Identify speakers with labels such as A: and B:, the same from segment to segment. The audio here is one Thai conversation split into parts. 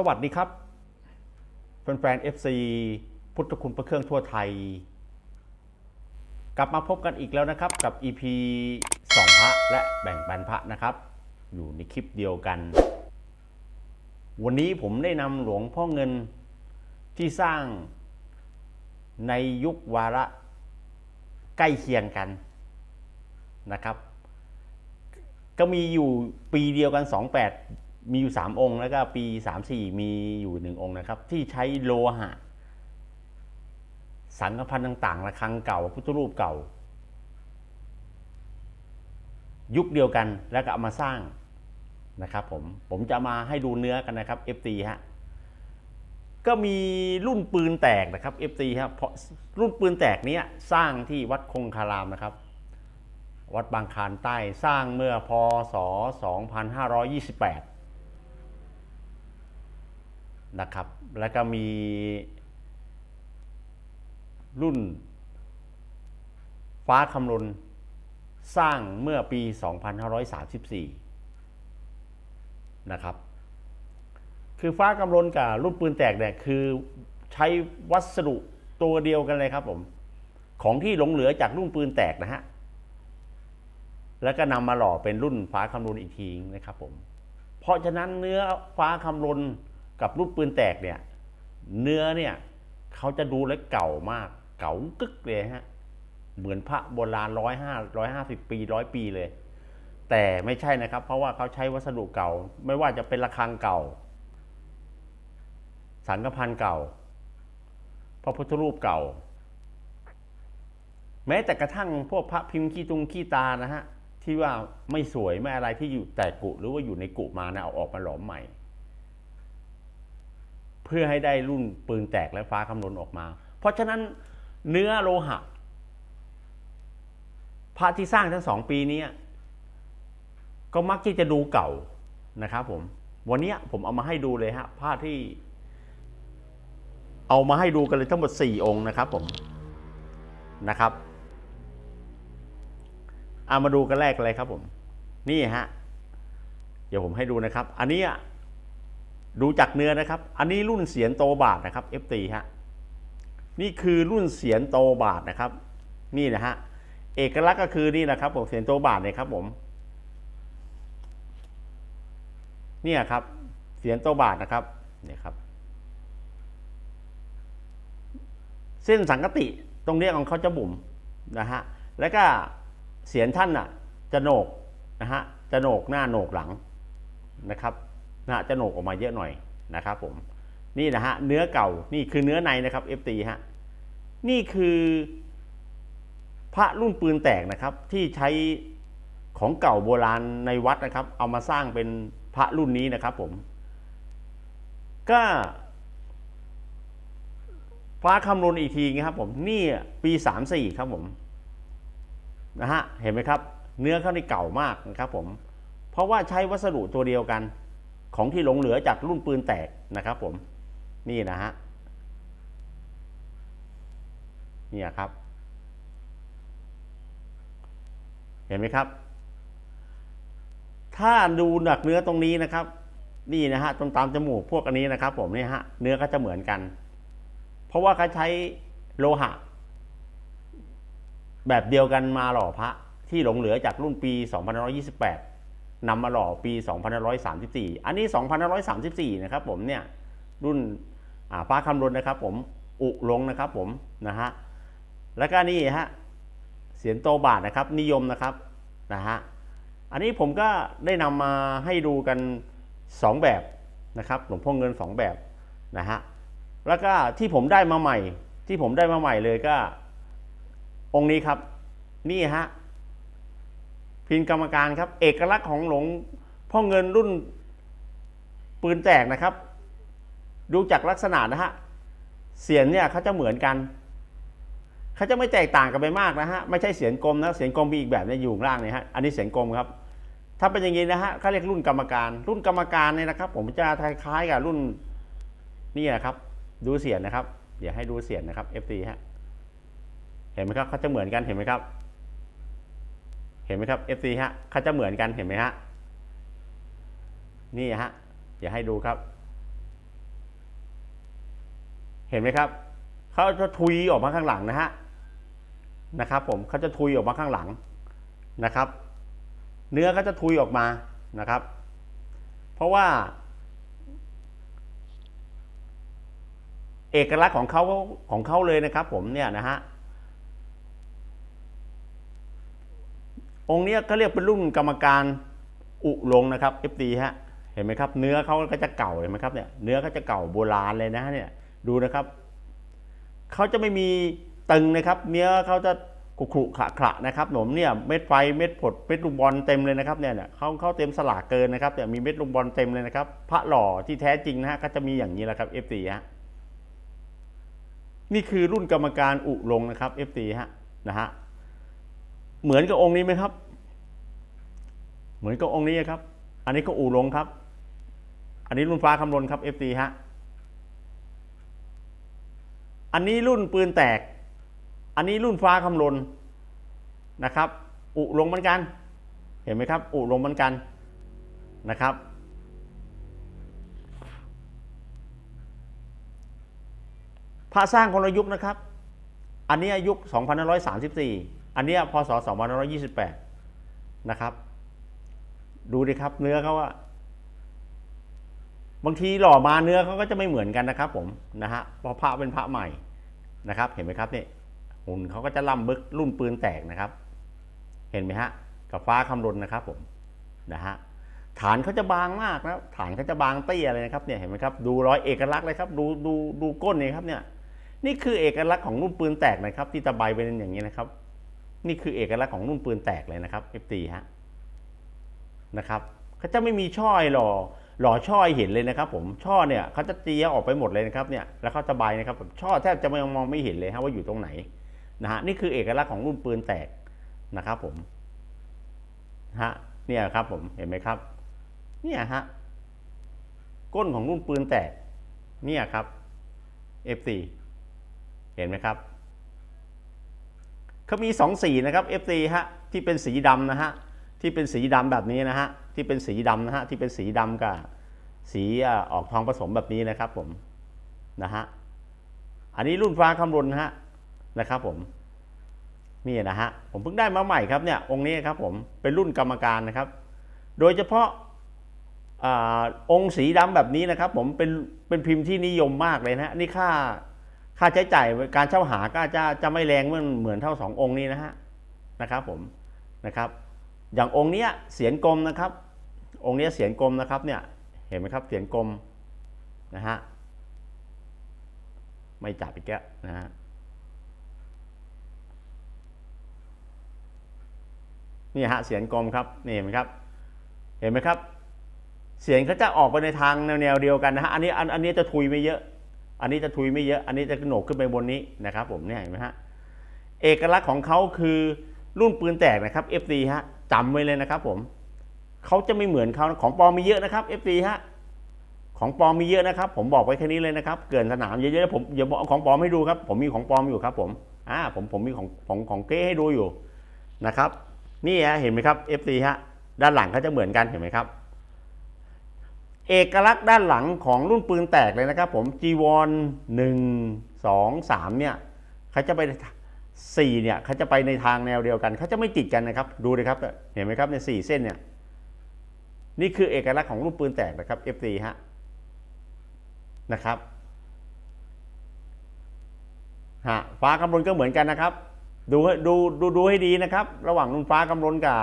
A: สวัสดีครับแฟนๆ FC พุทธคุณประเครื่องทั่วไทย กลับมาพบกันอีกแล้วนะครับกับ EP สองพระและแบ่งปันพระนะครับ อยู่ในคลิปเดียวกัน วันนี้ผมได้นำหลวงพ่อเงินที่สร้างในยุควาระใกล้เคียงกันนะครับ ก็มีอยู่ปีเดียวกัน 28 มีอยู่ 3 องค์แล้วก็ปี 34 มีอยู่หนึ่งองค์นะครับ ที่ใช้โลหะ สังฆพันธ์ต่างๆระฆังเก่าพุทธรูปเก่า ยุคเดียวกันแล้วก็เอามาสร้างนะครับผมผมจะมาให้ดูเนื้อกันนะครับ FT ฮะก็มีรุ่นปืนแตกนะครับ FT ฮะเพราะรุ่นปืนแตกนี้สร้างที่วัดคงคารามนะครับ วัดบางคานใต้สร้างเมื่อพศ 2528 นะครับ แล้วก็มีรุ่น ฟ้าคำลนสร้างเมื่อปี 2534 นะครับ คือฟ้ากำลนกับรุ่นปืนแตกเนี่ยคือใช้วัสดุตัวเดียวกันเลยครับผม ของที่หลงเหลือจากรุ่นปืนแตกนะฮะ แล้วก็นำมาหล่อเป็นรุ่นฟ้าคำลนอีกทีนะครับผม เพราะฉะนั้นเนื้อฟ้าคำลน กับรุ่นปืนแตกเนี่ย เนื้อเนี่ยเขาจะดูแล้วเก่ามาก เก่ากึกเลยฮะ เหมือนพระโบราณร้อยห้าร้อยห้าสิบปีร้อยปีเลย แต่ไม่ใช่นะครับ เพราะว่าเขาใช้วัสดุเก่า ไม่ว่าจะเป็นระฆังเก่า สังฆพันธ์เก่า พระพุทธรูปเก่า แม้แต่กระทั่งพวกพระพิมพ์ขี้ตุงขี้ตานะฮะที่ว่าไม่สวยไม่อะไรที่อยู่แต่กุหรือว่าอยู่ในกุมานะเอาออกมาหลอมใหม่ เพื่อให้ได้รุ่นปืนแตกและฟ้าคำนวณออกมา เพราะฉะนั้นเนื้อโลหะพระที่สร้างทั้งสองปีนี้ก็มักที่จะดูเก่านะครับผม วันนี้ผมเอามาให้ดูเลยฮะพระที่ เอามาให้ดูกันเลยทั้งหมดสี่องค์นะครับผมนะครับเอามาดูกันแรกเลยครับผม นี่ฮะ เดี๋ยวผมให้ดูนะครับ อันนี้ ดูจากเนื้อนะครับ อันนี้รุ่นเสียนโตบาทนะครับ FT ฮะ นี่คือรุ่นเสียนโตบาทนะครับ นี่นะฮะ เอกลักษณ์ก็คือนี่นะครับผมเสียนโตบาทเนี่ยครับผม เนี่ยครับ เสียนโตบาทนะครับ เนี่ยครับ เส้นสังกติตรงเนี้ยของเขาจะบุ๋มนะฮะ แล้วก็เสียนท่านน่ะ จะโหนกนะฮะ จะโหนกหน้าโหนกหลังนะครับ นะจะโหนกออกมาเยอะหน่อยนะครับผมนี่นะฮะเนื้อเก่านี่คือเนื้อในนะครับ FT ฮะนี่คือพระรุ่นปืนแตกนะครับ ที่ใช้ของเก่าโบราณในวัดนะครับ เอามาสร้างเป็นพระรุ่นนี้นะครับผม ก็ฟ้าคำนวณอีกทีนะครับผมนี่ปีสามสี่ครับผมนะฮะเห็นไหมครับ เนื้อเขาในเก่ามากนะครับผม เพราะว่าใช้วัสดุตัวเดียวกัน ของที่หลงเหลือจากรุ่นปืนแตกนะครับผมนี่นะฮะนี่ครับ เห็นไหมครับ ถ้าดูหนักเนื้อตรงนี้นะครับ นี่นะฮะตรงตามจมูกพวกอันนี้นะครับ ผมนี่ฮะเนื้อก็จะเหมือนกัน เพราะว่าเขาใช้โลหะ แบบเดียวกันมาหล่อพระที่หลงเหลือจากรุ่นปี 2528 นำมาหล่อปี 2534 อันนี้ 2534 นะครับผมเนี่ยรุ่นฟ้าคำรนนะครับผมอุลงนะครับผมนะฮะแล้วก็นี่ฮะเสียนโตบาทนะครับนิยมนะครับนะฮะอันนี้ผมก็ได้นำมาให้ดูกัน 2 แบบนะครับหลวงพ่อเงิน 2 แบบนะฮะแล้วก็ที่ผมได้มาใหม่ ที่ผมได้มาใหม่เลยก็องค์นี้ครับนี่ฮะ พินกรรมการครับ เอกลักษณ์ของหลวงพ่อเงินรุ่นปืนแตกนะครับ ดูจากลักษณะนะฮะเสียงเนี่ยเขาจะเหมือนกันเขาจะไม่แตกต่างกันไปมากนะฮะไม่ใช่เสียงกลมนะเสียงกลมมีอีกแบบเนี่ยอยู่ข้างล่างเนี่ยฮะอันนี้เสียงกลมครับ ถ้าเป็นอย่างนี้นะฮะเขาเรียกรุ่นกรรมการ รุ่นกรรมการเนี่ยนะครับ ผมจะคล้ายๆกับรุ่นนี่นะครับ ดูเสียงนะครับ เดี๋ยวให้ดูเสียงนะครับ FT ฮะเห็นไหมครับเขาจะเหมือนกันเห็นไหมครับ เห็นไหมครับ FT ฮะเขาจะเหมือนกันเห็นไหมฮะนี่ฮะเดี๋ยวให้ดูครับ เห็นไหมครับเขาจะทุยออกมาข้างหลังนะฮะนะครับ ผมเขาจะทุยออกมาข้างหลังนะครับ เนื้อก็จะทุยออกมานะครับ เพราะว่า เอกลักษณ์ของเขาของเขาเลยนะครับ ผมเนี่ยนะฮะ องค์นี้เขาเรียกเป็นรุ่นกรรมการอุลงนะครับ FD ฮะเห็นไหมครับ เนื้อเขาก็จะเก่าเห็นไหมครับเนี่ยเนื้อเขาจะเก่าโบราณเลยนะเนี่ยดูนะครับเขาจะไม่มีตึงนะครับ เนื้อเขาจะขรุขรุขะขระนะครับหนมเนี่ยเม็ดไฟเม็ดผดเม็ดลูกบอลเต็มเลยนะครับเนี่ยเนี่ยเขาเขาเต็มสลากเกินนะครับเนี่มีเม็ดลูกบอลเต็มเลยนะครับ พระหล่อที่แท้จริงนะฮะก็จะมีอย่างนี้แหละครับ FD ฮะนี่คือรุ่นกรรมการอุลงนะครับ FT ฮะนะฮะ เหมือนกับองค์นี้ไหมครับ เหมือนกับองค์นี้ครับ อันนี้ก็อุลงครับ อันนี้รุ่นฟ้าคำนวณครับ FT ฮะอันนี้รุ่นปืนแตก อันนี้รุ่นฟ้าคำนนะครับ อุลงเหมือนกัน เห็นไหมครับ อุลงเหมือนกันนะครับ พระสร้างคนละยุคนะครับ อันนี้ยุค2534 อันนี้พศ2528 นะครับ ดูดิครับ เนื้อเขาว่าบางทีหล่อมาเนื้อเขาก็จะไม่เหมือนกันนะครับผมนะฮะพราะพระเป็นพระใหม่นะครับ เห็นไหมครับเนี่ยหุ่นเขาก็จะล่ำบึกรุ่นปืนแตกนะครับ เห็นไหมฮะกับฟ้าคำรนนะครับผมนะฮะฐานเขาจะบางมากนะฐานเขาจะบางเตี้ยเลยนะครับเนี่ยเห็นไหมครับดูรอยเอกลักษณ์เลยครับดูดูดูก้นเนี่ยครับเนี่ยนี่คือเอกลักษณ์ของรุ่นปืนแตกนะครับ ที่ตะไบเป็นอย่างนี้นะครับ นี่คือเอกลักษณ์ของรุ่นปืนแตกเลยนะครับ FT ฮะนะครับเขาจะไม่มีช่อยหล่อหล่อช่อยเห็นเลยนะครับผมช่อเนี่ยเขาจะเจียออกไปหมดเลยนะครับเนี่ยแล้วเขาตะไบนะครับแบบช่อแทบจะไม่มองไม่เห็นเลยฮะว่าอยู่ตรงไหนนะฮะนี่คือเอกลักษณ์ของรุ่นปืนแตกนะครับผมฮะเนี่ยครับผมเห็นไหมครับ เนี่ยฮะก้นของรุ่นปืนแตกเนี่ยครับ F4 เห็นไหมครับ เขามีสองสีนะครับ F4 ฮะที่เป็นสีดำนะฮะที่เป็นสีดำแบบนี้นะฮะที่เป็นสีดำนะฮะที่เป็นสีดำกับสีออกทองผสมแบบนี้นะครับผมนะฮะอันนี้รุ่นฟ้าคำรนนะฮะนะครับผมนี่นะฮะผมเพิ่งได้มาใหม่ครับเนี่ยองค์นี้ครับผมเป็นรุ่นกรรมการนะครับ โดยเฉพาะอองค์สีดำแบบนี้นะครับ ผมเป็นเป็นพิมพ์ที่นิยมมากเลยนะฮะนี่ค่า ค่าใช้จ่ายการเช่าหาก็จะจะไม่แรงเหมือนเหมือนเท่าสององค์นี้นะฮะนะครับผมนะครับ อย่างองค์เนี้ยเสียนกลมนะครับ องค์เนี้ยเสียนกลมนะครับเนี่ยเห็นไหมครับเสียนกลมนะฮะไม่จับอีกแล้วนะฮะนี่ฮะเสียนกลมครับนี่เห็นไหมครับ เห็นไหมครับ เสียงเขาจะออกไปในทางแนวเดียวกันนะฮะอันนี้อันอันนี้จะทุยไม่เยอะ อันนี้จะทุยไม่เยอะ อันนี้จะโหนกขึ้นไปบนนี้นะครับ ผมเนี่ยเห็นไหมฮะ เอกลักษณ์ของเขาคือรุ่นปืนแตกนะครับ FD ฮะจำไว้เลยนะครับ ผมเขาจะไม่เหมือนเขาของปลอมมีเยอะนะครับ FD ฮะของปลอมมีเยอะนะครับ ผมบอกไว้แค่นี้เลยนะครับ เกินสนามเยอะๆผมอย่าบอกของปลอมให้ดูครับ ผมมีของปลอมอยู่ครับ ผมอ่าผมผมมีของของของเก้ให้ดูอยู่นะครับ นี่ฮะเห็นไหมครับ FD ฮะด้านหลังเขาจะเหมือนกันเห็นไหมครับ เอกลักษณ์ด้านหลังของรุ่นปืนแตกเลยนะครับผมจีวอนหนึ่งสองสามเนี่ยเขาจะไปสี่เนี่ยเขาจะไปในทางแนวเดียวกันเขาจะไม่ติดกันนะครับ ดูเลยครับเห็นไหมครับในสี่เส้นเนี่ยนี่คือเอกลักษณ์ของรุ่นปืนแตกนะครับ F4 ฮะนะครับฮะฟ้ากำลนก็เหมือนกันนะครับ ดูให้ดูดูดูให้ดีนะครับ ระหว่างรุ่นฟ้ากำลนกับ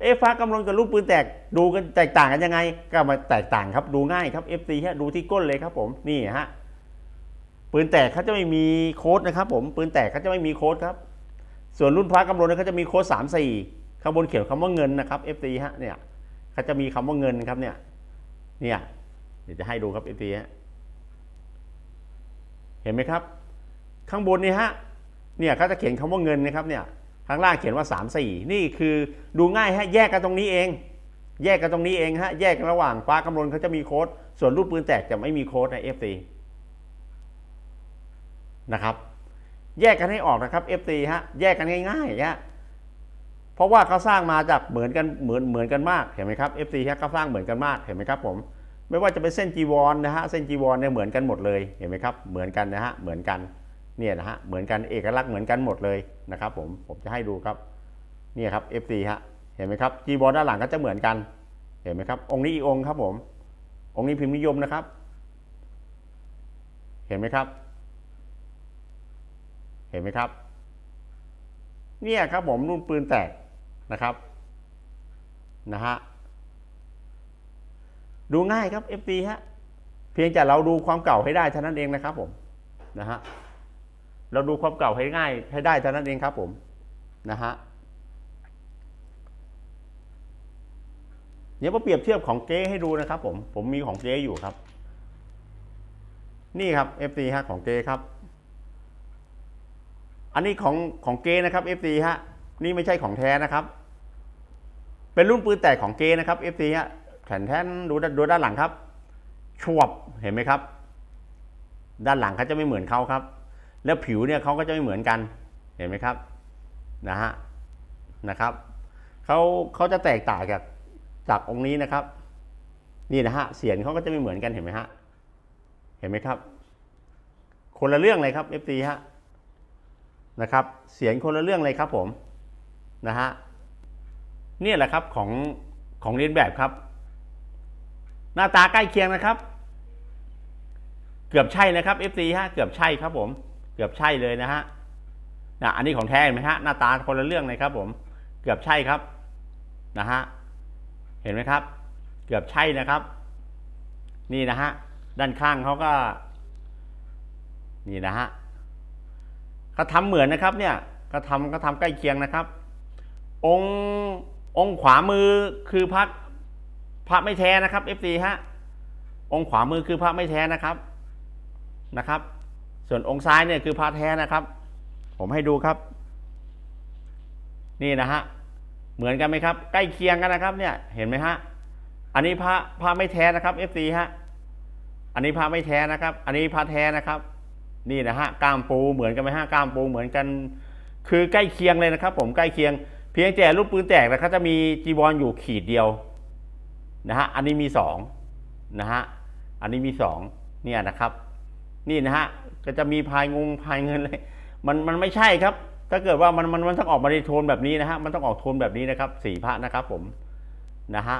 A: เอฟ้ากำลังกับลูกปืนแตกดูกันแตกต่างกันยังไง ก็มาแตกต่างครับดูง่ายครับ FC ฮะดูที่ก้นเลยครับผมนี่ฮะปืนแตกเขาจะไม่มีโค้ดนะครับ ผมปืนแตกเขาจะไม่มีโค้ดครับ ส่วนรุ่นพระกำลังเขาจะมีโค้ดสามสี่ข้างบนเขียนคำว่าเงินนะครับ FC ฮะเนี่ยเขาจะมีคำว่าเงินครับเนี่ยเนี่ยเดี๋ยวจะให้ดูครับ FC ฮะเห็นไหมครับ ข้างบนนี่ฮะเนี่ยเขาจะเขียนคำว่าเงินนะครับเนี่ย ข้างล่างเขียนว่า 3 4 นี่คือดูง่ายฮะแยกกันตรงนี้เอง แยกกันตรงนี้เองฮะแยกกันระหว่างฟ้ากำลนเขาจะมีโค้ด ส่วนรูปปืนแตกจะไม่มีโค้ดใน FT นะครับแยกกันให้ออกนะครับ FT ฮะแยกกันง่ายๆฮะเพราะว่าเขาสร้างมาจากเหมือนกันเหมือนเหมือนกันมากเห็นไหมครับ FT ฮะเขาสร้างเหมือนกันมากเห็นไหมครับผมไม่ว่าจะเป็นเส้นจีวรนะฮะเส้นจีวรเนี่ยเหมือนกันหมดเลยเห็นไหมครับเหมือนกันนะฮะเหมือนกัน เนี่ยนะฮะเหมือนกันเอกลักษณ์เหมือนกันหมดเลยนะครับผมผมจะให้ดูครับเนี่ยครับ FC ฮะเห็นไหมครับจีวรด้านหลังก็จะเหมือนกัน เห็นไหมครับ องค์นี้อีกองค์ครับผม องค์นี้พิมพ์นิยมนะครับ เห็นไหมครับ เห็นไหมครับ เนี่ยครับผมรุ่นปืนแตกนะครับนะฮะดูง่ายครับ FD ฮะเพียงแต่เราดูความเก่าให้ได้เท่านั้นเองนะครับผมนะฮะ เราดูความเก่าให้ง่ายให้ได้เท่านั้นเองครับผมนะฮะเดี๋ยวมาเปรียบเทียบของเจ๊ให้ดูนะครับผม ผมมีของเจ๊อยู่ครับ นี่ครับ FD ฮะของเจ๊ครับ อันนี้ของของเกนะครับ FD ฮะนี่ไม่ใช่ของแท้นะครับ เป็นรุ่นปืนแตกของเกนะครับ FD ฮะแผ่นแท่นดูด้านดูด้านหลังครับชวบเห็นไหมครับ ด้านหลังเขาจะไม่เหมือนเขาครับ แล้วผิวเนี่ยเขาก็จะไม่เหมือนกันเห็นไหมครับนะฮะนะครับเขาเขาจะแตกต่างจากจากองค์นี้นะครับ นี่นะฮะเสียงเขาก็จะไม่เหมือนกันเห็นไหมฮะเห็นไหมครับ คนละเรื่องเลยครับ FD ฮะนะครับ เสียงคนละเรื่องเลยครับผมนะฮะเนี่ยแหละครับของของเรียนแบบครับ หน้าตาใกล้เคียงนะครับ เกือบใช่นะครับ FC ฮะเกือบใช่ครับผม กือบใช่เลยนะฮะนะอันนี้ของแท้เห็นไหมฮะหน้าตาคนละเรื่องเลยครับ ผม เกือบใช่ครับนะฮะเห็นไหมครับ เกือบใช่นะครับ นี่นะฮะด้านข้างเขาก็ นี่นะฮะเขาทำเหมือนนะครับ เนี่ยเขาทำเขาทำใกล้เคียงนะครับ องค์องค์ขวามือคือพระพระไม่แท้นะครับ FC ฮะองค์ขวามือคือพระไม่แท้นะครับนะครับ ส่วนองค์ซ้ายเนี่ยคือพระแท้นะครับ ผมให้ดูครับ นี่นะฮะเหมือนกันไหมครับ ใกล้เคียงกันนะครับ เนี่ยเห็นไหมฮะอันนี้พระพระไม่แท้นะครับ FC ฮะอันนี้พระไม่แท้นะครับ อันนี้พระแท้นะครับ นี่นะฮะกล้ามปูเหมือนกันไหมฮะกล้ามปูเหมือนกัน คือใกล้เคียงเลยนะครับ ผมใกล้เคียง เพียงแต่ลูกปืนแตกนะครับจะมีจีวรอยู่ขีดเดียวนะฮะอันนี้มีสองนะฮะอันนี้มีสองเนี่ยนะครับ นี่นะฮะก็จะมีพายงงพายเงินเลยมันมันไม่ใช่ครับ ถ้าเกิดว่ามันมันมันต้องออกมาในโทนแบบนี้นะฮะมันต้องออกโทนแบบนี้นะครับสีพระนะครับผมนะฮะ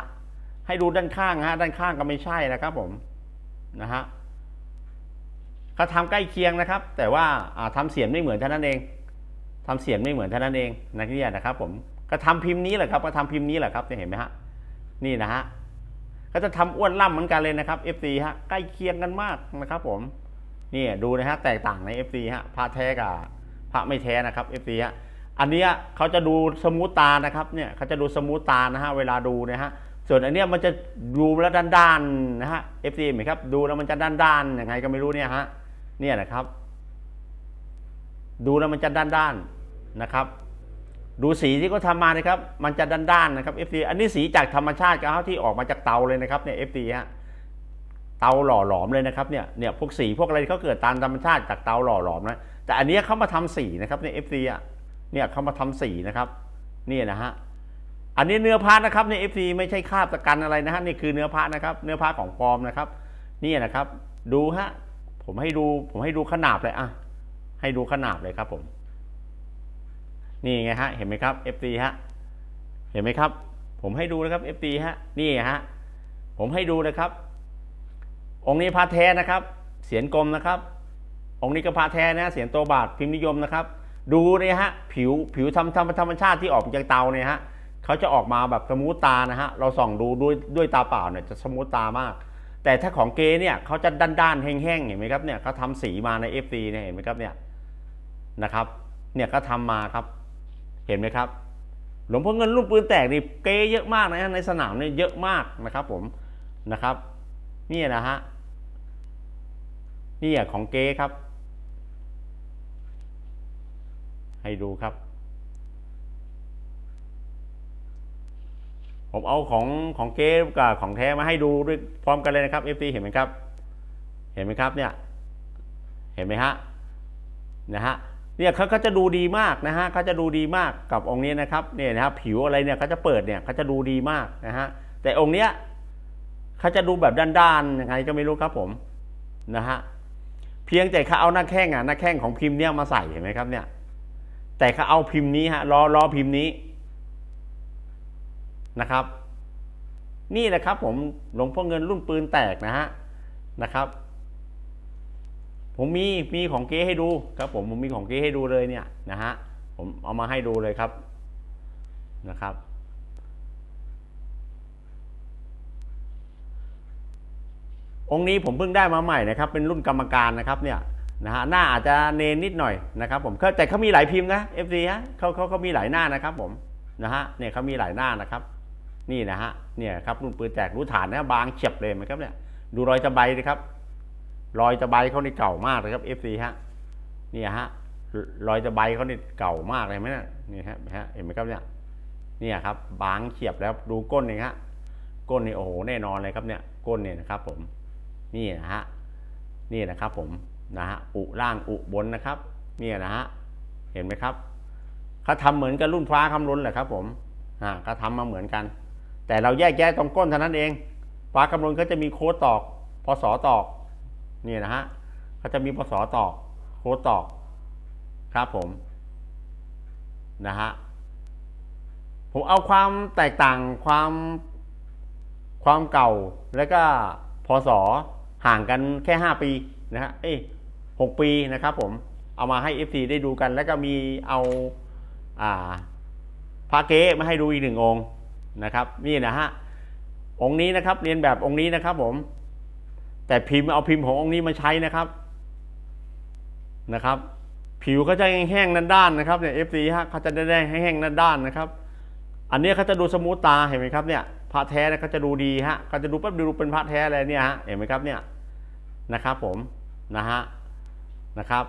A: ให้ดูด้านข้างฮะด้านข้างก็ไม่ใช่นะครับผมนะฮะเขาทำใกล้เคียงนะครับ แต่ว่าอ่าทำเสียงไม่เหมือนเท่านั้นเองทำเสียงไม่เหมือนเท่านั้นเองนักเรียนนะครับ ผมก็ทำพิมพ์นี้แหละครับก็ทำพิมพ์นี้แหละครับเนี่ยเห็นไหมฮะนี่นะฮะก็จะทำอ้วนล่ำเหมือนกันเลยนะครับ FC ฮะใกล้เคียงกันมากนะครับผม นี่ดูนะฮะแตกต่างใน FC ฮะพระแท้กับพระไม่แท้นะครับ FC ฮะอันเนี้ยเขาจะดูสมูตานะครับเนี่ยเขาจะดูสมูตานะฮะเวลาดูนะฮะส่วนอันเนี้ยมันจะดูแล้วด้านๆนะฮะ FC เห็นไหมครับดูแล้วมันจะด้านๆยังไงก็ไม่รู้เนี่ยฮะเนี่ยนะครับ ดูแล้วมันจะด้านๆนะครับ ดูสีที่เขาทำมานะครับ มันจะด้านๆนะครับ FD อันนี้สีจากธรรมชาติครับที่ออกมาจากเตาเลยนะครับเนี่ย FD ฮะ เตาหล่อหลอมเลยนะครับเนี่ยเนี่ยพวกสีพวกอะไรเขาเกิดตามธรรมชาติจากเตาหล่อหลอมนะแต่อันนี้เขามาทำสีนะครับเนี่ย FD อะเนี่ยเขามาทำสีนะครับนี่นะฮะอันนี้เนื้อผ้านะครับใน FD ไม่ใช่คาบตะกันอะไรนะฮะนี่คือเนื้อผ้านะครับ เนื้อผ้าของปลอมนะครับนี่นะครับ ดูฮะผมให้ดูผมให้ดูขนาบเลยอะให้ดูขนาบเลยครับผม นี่ไงฮะเห็นไหมครับ FD ฮะเห็นไหมครับ ผมให้ดูนะครับ FD ฮะนี่ฮะผมให้ดูนะครับ องค์นี้พระแท้นะครับ เสียนกลมนะครับ องค์นี้ก็พระแท้นะ เสียนโตบาทพิมพ์นิยมนะครับ ดูเนี่ยฮะผิวผิวธรรมธรรมธรรมชาติที่ออกจากเตาเนี่ยฮะเขาจะออกมาแบบสมูทตานะฮะเราส่องดูด้วยด้วยตาเปล่าเนี่ยจะสมูทตามาก แต่ถ้าของเกเนี่ยเขาจะด้านๆแห้งๆเห็นไหมครับเนี่ยเขาทำสีมาใน FD เนี่ยเห็นไหมครับเนี่ยนะครับ เนี่ยเขาทำมาครับ เห็นไหมครับ หลวงพ่อเงินลูกปืนแตกนี่เกเยอะมากนะฮะในสนามเนี่ยเยอะมากนะครับผมนะครับ นี่นะฮะนี่ของเกครับ ให้ดูครับ ผมเอาของของเก๊กับของแท้มาให้ดูด้วยพร้อมกันเลยนะครับ FT เห็นไหมครับ เห็นไหมครับเนี่ย เห็นไหมฮะนะฮะเนี่ยเขาเขาจะดูดีมากนะฮะเขาจะดูดีมากกับองค์นี้นะครับเนี่ยนะครับผิวอะไรเนี่ยเขาจะเปิดเนี่ยเขาจะดูดีมากนะฮะแต่องค์เนี้ย เขาจะดูแบบด้านๆยังไงก็ไม่รู้ครับผมนะฮะเพียงแต่เขาเอาหน้าแข้งอะหน้าแข้งของพิมพ์เนี้ยมาใส่เห็นไหมครับเนี่ย แต่เขาเอาพิมพ์นี้ฮะล้อล้อพิมพ์นี้นะครับ นี่แหละครับ ผมหลวงพ่อเงินรุ่นปืนแตกนะฮะนะครับ ผมมีมีของเก๊ให้ดูครับ ผมผมมีของเก๊ให้ดูเลยเนี่ยนะฮะผมเอามาให้ดูเลยครับนะครับ องค์นี้ผมเพิ่งได้มาใหม่นะครับเป็นรุ่นกรรมการนะครับเนี่ยนะฮะหน้าอาจจะเนนนิดหน่อยนะครับผมเขาแต่เขามีหลายพิมพ์นะ FD ฮะเขาเขาเขามีหลายหน้านะครับผมนะฮะเนี่ยเขามีหลายหน้านะครับนี่นะฮะเนี่ยครับรุ่นปืนแตกรู้ฐานนะบางเฉียบเลยไหมครับเนี่ยดูรอยตะไบดิครับ รอยตะไบเขานี่เก่ามากเลยครับ FC ฮะเนี่ยฮะรอยตะไบเขานี่เก่ามากเลยไหมเนี่ยนี่ฮะฮะเห็นไหมครับเนี่ยเนี่ยครับบางเฉียบแล้วดูก้นนี่ฮะก้นนี่โอ้โหแน่นอนเลยครับเนี่ยก้นเนี่ยนะครับผม นี่นะฮะนี่นะครับผมนะฮะอุล่างอุบนนะครับเนี่ยนะฮะเห็นไหมครับเขาทำเหมือนกับรุ่นฟ้าคำล้นแหละครับผมอ่าเขาทำมาเหมือนกัน แต่เราแยกแยะตรงก้นเท่านั้นเอง ฟ้าคำล้นเขาจะมีโค้ดตอกพศตอกนี่นะฮะเขาจะมีพศตอกโค้ดตอกครับผมนะฮะผมเอาความแตกต่างความความเก่าแล้วก็พศ ห่างกันแค่ 5 ปีนะฮะเอ้ยหปีนะครับผมเอามาให้ FC ได้ดูกัน แล้วก็มีเอาอ่าพระเก๊มาให้ดูอีกหนึ่งองค์นะครับ นี่นะฮะองค์นี้นะครับเรียนแบบองค์นี้นะครับผม แต่พิมพ์เอาพิมพ์ขององค์นี้มาใช้นะครับนะครับ ผิวเขาจะแห้งๆด้านๆนะครับเนี่ย FC ฮะเขาจะได้แห้งๆด้านๆนะครับ อันนี้เขาจะดูสมูทตาเห็นไหมครับเนี่ย พระแท้เนี่ยเขาจะดูดีฮะเขาจะดูแป๊บดูเป็นพระแท้เลยเนี่ยฮะเห็นไหมครับเนี่ยนะครับผมนะฮะนะครับ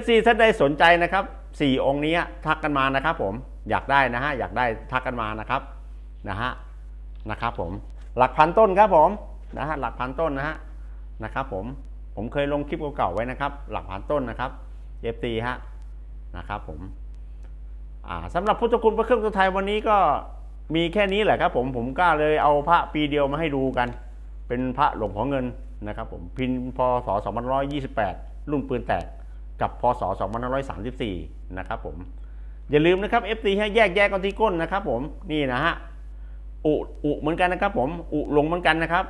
A: FC ท่านใดสนใจนะครับสี่องค์นี้ทักกันมานะครับ ผมอยากได้นะฮะอยากได้ทักกันมานะครับนะฮะนะครับผมหลักพันต้นครับผมนะฮะหลักพันต้นนะฮะนะครับผมผมเคยลงคลิปเก่าๆไว้นะครับ หลักพันต้นนะครับ FT ฮะนะครับผมอ่าสำหรับพุทธคุณพระเครื่องตัวไทยวันนี้ก็ มีแค่นี้แหละครับผมผมก็เลยเอาพระปีเดียวมาให้ดูกัน เป็นพระหลวงพ่อเงินนะครับผมพินพศ2528 รุ่นปืนแตกกับพศ2534 นะครับผม อย่าลืมนะครับ FT ให้แยกแยกกันที่ก้นนะครับผมนี่นะฮะอุอุเหมือนกันนะครับผมอุลงเหมือนกันนะครับ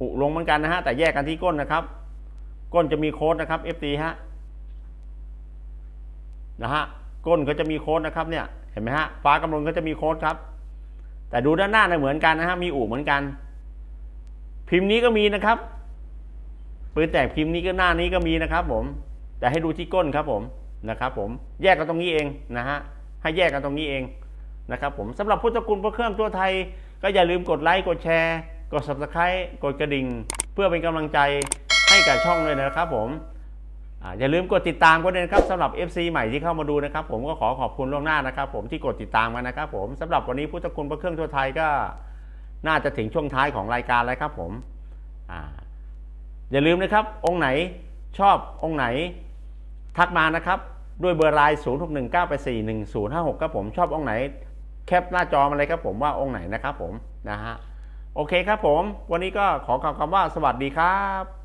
A: อุลงเหมือนกันนะฮะแต่แยกกันที่ก้นนะครับ ก้นจะมีโค้ดนะครับ FT ฮะนะฮะก้นก็จะมีโค้ดนะครับเนี่ยเห็นไหมฮะฟ้ากำลังก็จะมีโค้ดครับ แต่ดูด้านหน้าเนี่ยเหมือนกันนะฮะมีอู่เหมือนกัน พิมพ์นี้ก็มีนะครับปืนแตกพิมพ์นี้ก็หน้านี้ก็มีนะครับ ผม แต่ให้ดูที่ก้นครับผมนะครับ ผมแยกกันตรงนี้เองนะฮะให้แยกกันตรงนี้เองนะครับ ผมสำหรับพุทธคุณพระเครื่องตัวไทย ก็อย่าลืมกดไลค์กดแชร์ กด subscribe กดกระดิ่ง เพื่อเป็นกำลังใจให้กับช่องเลยนะครับผม อย่าลืมกดติดตามกันด้วยนะครับสำหรับ FC ใหม่ที่เข้ามาดูนะครับ ผมก็ขอขอบคุณล่วงหน้านะครับผมที่กดติดตามกันนะครับผมสำหรับวันนี้พุทธคุณพระเครื่องทั่วไทยก็น่าจะถึงช่วงท้ายของรายการแล้วครับผมออย่าลืมนะครับ องค์ไหนชอบองค์ไหน ทักมานะครับ ด้วยเบอร์ไลน์0 6 1 9 8 4 1 0 5 6ครับผมชอบองค์ไหน แคปหน้าจอมาเลยครับผมว่าองค์ไหนนะครับผมนะฮะโอเคครับผม วันนี้ก็ขอกล่าวคำว่าสวัสดีครับ